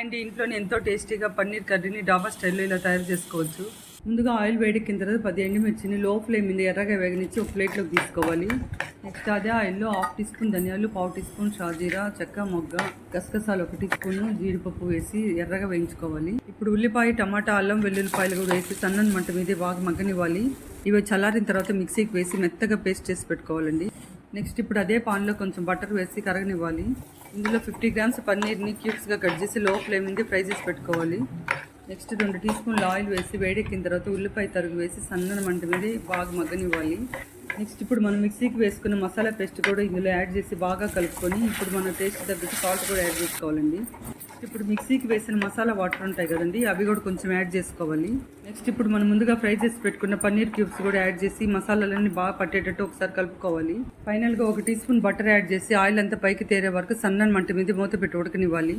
And ఇంట్లోనే ఎంతో టేస్టీగా పన్నీర్ కర్రీని డాబా స్టైల్లో ఇలా తయారు చేసుకోవచ్చు. ముందుగా ఆయిల్ వేడెక్కిన తర్వాత పది ఎండుమిర్చిని లో ఫ్లేమ్ మీద ఎర్రగా వేగనిచ్చి ఒక ప్లేట్లోకి తీసుకోవాలి. నెక్స్ట్ అదే ఆయిల్లో హాఫ్ టీ స్పూన్ ధనియాలు పావు టీ స్పూన్ షాజీరా చెక్క మొగ్గ గసగసాలు ఒక టీ స్పూన్ జీడిపప్పు వేసి ఎర్రగా వేయించుకోవాలి. ఇప్పుడు ఉల్లిపాయ టమాటా అల్లం వెల్లుల్లిపాయలు కూడా వేసి సన్నని మంట మీద బాగా మగ్గనివ్వాలి. ఇవి చల్లారిన తర్వాత మిక్సీకి వేసి మెత్తగా పేస్ట్ చేసి పెట్టుకోవాలండి. నెక్స్ట్ ఇప్పుడు అదే పాన్లో కొంచెం బటర్ వేసి కరగనివ్వాలి. ఇందులో ఫిఫ్టీ గ్రామ్స్ పన్నీర్ని క్యూబ్స్గా కట్ చేసి లో ఫ్లేమ్ మీద ఫ్రై చేసి పెట్టుకోవాలి. నెక్స్ట్ రెండు టీ స్పూన్లు ఆయిల్ వేసి వేడెక్కిన తర్వాత ఉల్లిపాయ తరుగు వేసి సన్నని మంట మీద బాగా మగ్గనివ్వాలి. నెక్స్ట్ ఇప్పుడు మనం మిక్సీకి వేసుకున్న మసాలా పేస్ట్ కూడా ఇందులో యాడ్ చేసి బాగా కలుపుకొని ఇప్పుడు మన టేస్ట్ తగ్గట్టు సాల్ట్ కూడా యాడ్ చేసుకోవాలండి. ఇప్పుడు మిక్సీకి వేసిన మసాలా వాటర్ ఉంటాయి కదండి అవి కూడా కొంచెం యాడ్ చేసుకోవాలి. నెక్స్ట్ ఇప్పుడు మనం ముందుగా ఫ్రై చేసి పెట్టుకున్న పన్నీర్ క్యూబ్స్ కూడా యాడ్ చేసి మసాలాలన్నీ బాగా పట్టేటట్టు ఒకసారి కలుపుకోవాలి. ఫైనల్గా ఒక టీ స్పూన్ బటర్ యాడ్ చేసి ఆయిల్ అంతా పైకి తేరే వరకు సన్నని మంట మీద మూత పెట్టి ఉడకనివ్వాలి.